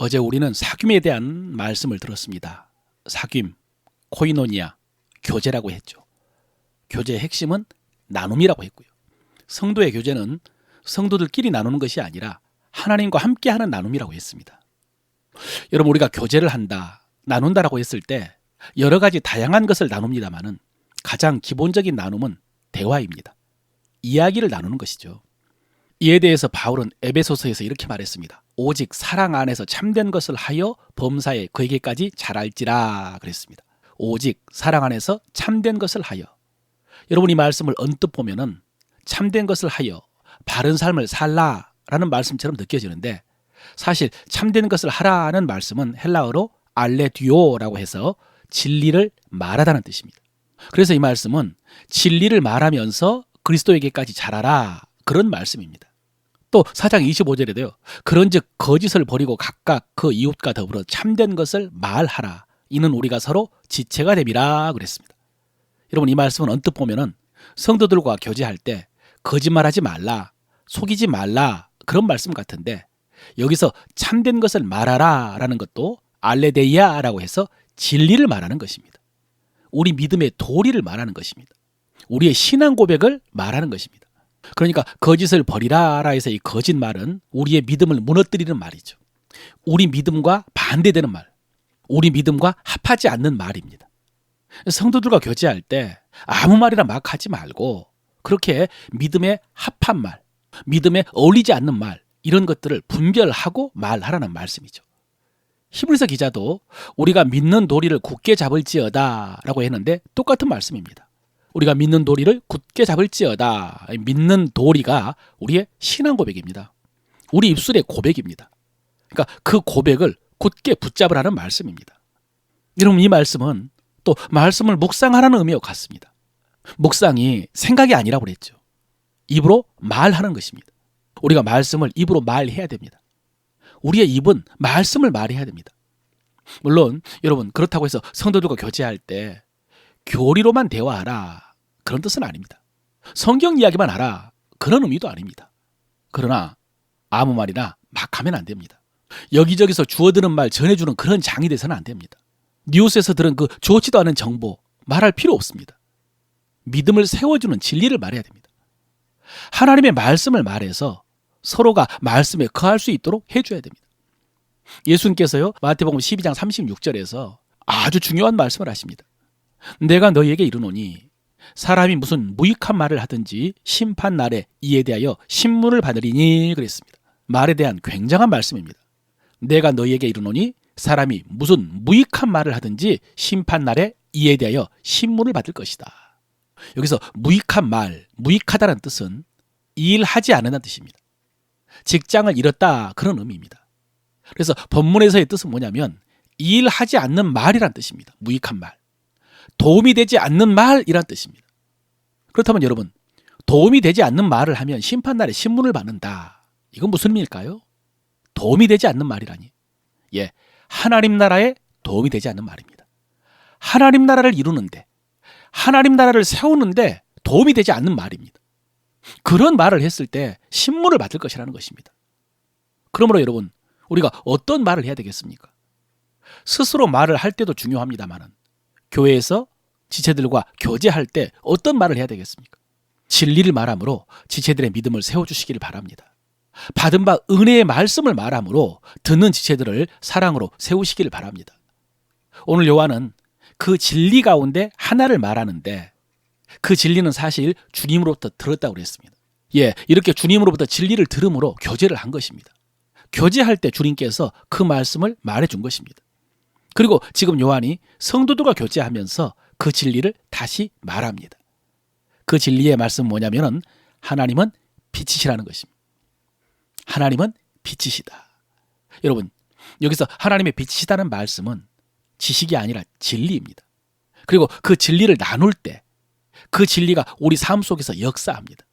어제 우리는 사귐에 대한 말씀을 들었습니다. 사귐, 코이노니아, 교제라고 했죠. 교제의 핵심은 나눔이라고 했고요. 성도의 교제는 성도들끼리 나누는 것이 아니라 하나님과 함께하는 나눔이라고 했습니다. 여러분 우리가 교제를 한다, 나눈다라고 했을 때 여러 가지 다양한 것을 나눕니다만은 가장 기본적인 나눔은 대화입니다. 이야기를 나누는 것이죠. 이에 대해서 바울은 에베소서에서 이렇게 말했습니다. 오직 사랑 안에서 참된 것을 하여 범사에 그에게까지 잘할지라 그랬습니다. 오직 사랑 안에서 참된 것을 하여. 여러분 이 말씀을 언뜻 보면은 참된 것을 하여 바른 삶을 살라라는 말씀처럼 느껴지는데 사실 참된 것을 하라는 말씀은 헬라어로 알레듀오라고 해서 진리를 말하다는 뜻입니다. 그래서 이 말씀은 진리를 말하면서 그리스도에게까지 잘하라 그런 말씀입니다. 또 4장 25절에도요. 그런즉 거짓을 버리고 각각 그 이웃과 더불어 참된 것을 말하라. 이는 우리가 서로 지체가 됨이라 그랬습니다. 여러분 이 말씀은 언뜻 보면은 성도들과 교제할 때 거짓말하지 말라, 속이지 말라 그런 말씀 같은데 여기서 참된 것을 말하라라는 것도 알레데이아라고 해서 진리를 말하는 것입니다. 우리 믿음의 도리를 말하는 것입니다. 우리의 신앙 고백을 말하는 것입니다. 그러니까 거짓을 버리라라 해서 이 거짓말은 우리의 믿음을 무너뜨리는 말이죠. 우리 믿음과 반대되는 말, 우리 믿음과 합하지 않는 말입니다. 성도들과 교제할 때 아무 말이나 막 하지 말고 그렇게 믿음에 합한 말, 믿음에 어울리지 않는 말 이런 것들을 분별하고 말하라는 말씀이죠. 히브리서 기자도 우리가 믿는 도리를 굳게 잡을지어다라고 했는데 똑같은 말씀입니다. 우리가 믿는 도리를 굳게 잡을지어다. 믿는 도리가 우리의 신앙 고백입니다. 우리 입술의 고백입니다. 그러니까 그 고백을 굳게 붙잡으라는 말씀입니다. 여러분 이 말씀은 또 말씀을 묵상하라는 의미와 같습니다. 묵상이 생각이 아니라고 그랬죠. 입으로 말하는 것입니다. 우리가 말씀을 입으로 말해야 됩니다. 우리의 입은 말씀을 말해야 됩니다. 물론 여러분 그렇다고 해서 성도들과 교제할 때 교리로만 대화하라 그런 뜻은 아닙니다. 성경 이야기만 하라 그런 의미도 아닙니다. 그러나 아무 말이나 막 하면 안 됩니다. 여기저기서 주워드는 말 전해주는 그런 장이 돼서는 안 됩니다. 뉴스에서 들은 그 좋지도 않은 정보 말할 필요 없습니다. 믿음을 세워주는 진리를 말해야 됩니다. 하나님의 말씀을 말해서 서로가 말씀에 거할 수 있도록 해줘야 됩니다. 예수님께서요 마태복음 12장 36절에서 아주 중요한 말씀을 하십니다. 내가 너희에게 이르노니 사람이 무슨 무익한 말을 하든지 심판 날에 이에 대하여 신문을 받으리니 그랬습니다. 말에 대한 굉장한 말씀입니다. 내가 너희에게 이르노니 사람이 무슨 무익한 말을 하든지 심판 날에 이에 대하여 신문을 받을 것이다. 여기서 무익한 말, 무익하다는 뜻은 일하지 않는다는 뜻입니다. 직장을 잃었다 그런 의미입니다. 그래서 본문에서의 뜻은 뭐냐면 일하지 않는 말이란 뜻입니다. 무익한 말. 도움이 되지 않는 말이란 뜻입니다. 그렇다면 여러분, 도움이 되지 않는 말을 하면 심판날에 신문을 받는다. 이건 무슨 의미일까요? 도움이 되지 않는 말이라니. 예, 하나님 나라에 도움이 되지 않는 말입니다. 하나님 나라를 이루는데, 하나님 나라를 세우는데 도움이 되지 않는 말입니다. 그런 말을 했을 때 신문을 받을 것이라는 것입니다. 그러므로 여러분, 우리가 어떤 말을 해야 되겠습니까? 스스로 말을 할 때도 중요합니다만은 교회에서 지체들과 교제할 때 어떤 말을 해야 되겠습니까? 진리를 말함으로 지체들의 믿음을 세워주시기를 바랍니다. 받은 바 은혜의 말씀을 말함으로 듣는 지체들을 사랑으로 세우시기를 바랍니다. 오늘 요한은 그 진리 가운데 하나를 말하는데 그 진리는 사실 주님으로부터 들었다고 그랬습니다. 예, 이렇게 주님으로부터 진리를 들음으로 교제를 한 것입니다. 교제할 때 주님께서 그 말씀을 말해 준 것입니다. 그리고 지금 요한이 성도들과 교제하면서 그 진리를 다시 말합니다. 그 진리의 말씀은 뭐냐면은 하나님은 빛이시라는 것입니다. 하나님은 빛이시다. 여러분, 여기서 하나님의 빛이시다는 말씀은 지식이 아니라 진리입니다. 그리고 그 진리를 나눌 때 그 진리가 우리 삶 속에서 역사합니다.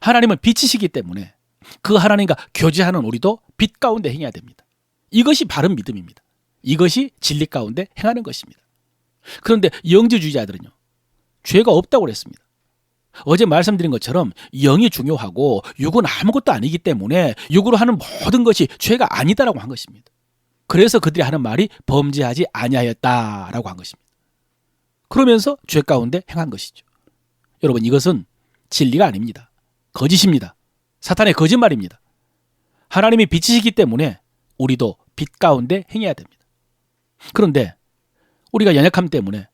하나님은 빛이시기 때문에 그 하나님과 교제하는 우리도 빛 가운데 행해야 됩니다. 이것이 바른 믿음입니다. 이것이 진리 가운데 행하는 것입니다. 그런데 영주주의자들은요, 죄가 없다고 그랬습니다. 어제 말씀드린 것처럼 영이 중요하고 육은 아무것도 아니기 때문에 육으로 하는 모든 것이 죄가 아니다라고 한 것입니다. 그래서 그들이 하는 말이 범죄하지 아니하였다라고 한 것입니다. 그러면서 죄 가운데 행한 것이죠. 여러분 이것은 진리가 아닙니다. 거짓입니다. 사탄의 거짓말입니다. 하나님이 빛이시기 때문에 우리도 빛 가운데 행해야 됩니다. 그런데 우리가 연약함 때문에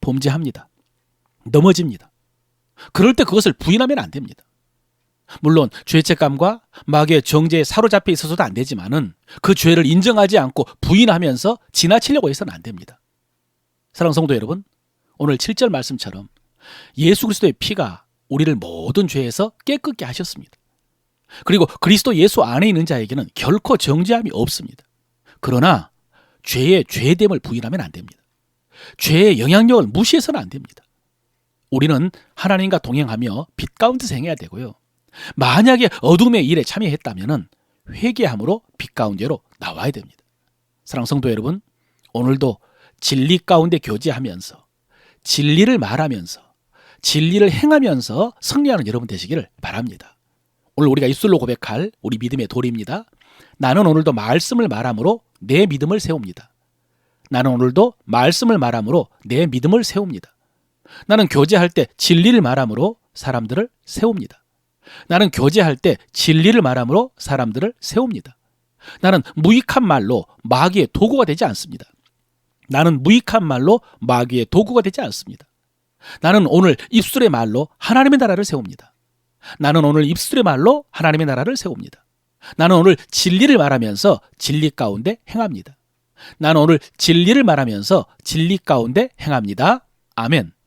범죄합니다. 넘어집니다. 그럴 때 그것을 부인하면 안 됩니다. 물론 죄책감과 마귀의 정죄에 사로잡혀 있어서도 안 되지만은 그 죄를 인정하지 않고 부인하면서 지나치려고 해서는 안 됩니다. 사랑 성도 여러분, 오늘 7절 말씀처럼 예수 그리스도의 피가 우리를 모든 죄에서 깨끗게 하셨습니다. 그리고 그리스도 예수 안에 있는 자에게는 결코 정죄함이 없습니다. 그러나 죄의 죄됨을 부인하면 안 됩니다. 죄의 영향력을 무시해서는 안 됩니다. 우리는 하나님과 동행하며 빛 가운데서 행해야 되고요. 만약에 어둠의 일에 참여했다면 회개함으로 빛 가운데로 나와야 됩니다. 사랑 성도 여러분, 오늘도 진리 가운데 교제하면서 진리를 말하면서 진리를 행하면서 승리하는 여러분 되시기를 바랍니다. 오늘 우리가 입술로 고백할 우리 믿음의 도리입니다. 나는 오늘도 말씀을 말함으로 내 믿음을 세웁니다. 나는 오늘도 말씀을 말함으로 내 믿음을 세웁니다. 나는 교제할 때 진리를 말함으로 사람들을 세웁니다. 나는 교제할 때 진리를 말함으로 사람들을 세웁니다. 나는 무익한 말로 마귀의 도구가 되지 않습니다. 나는 무익한 말로 마귀의 도구가 되지 않습니다. 나는 오늘 입술의 말로 하나님의 나라를 세웁니다. 나는 오늘 입술의 말로 하나님의 나라를 세웁니다. 나는 오늘 진리를 말하면서 진리 가운데 행합니다. 나는 오늘 진리를 말하면서 진리 가운데 행합니다. 아멘.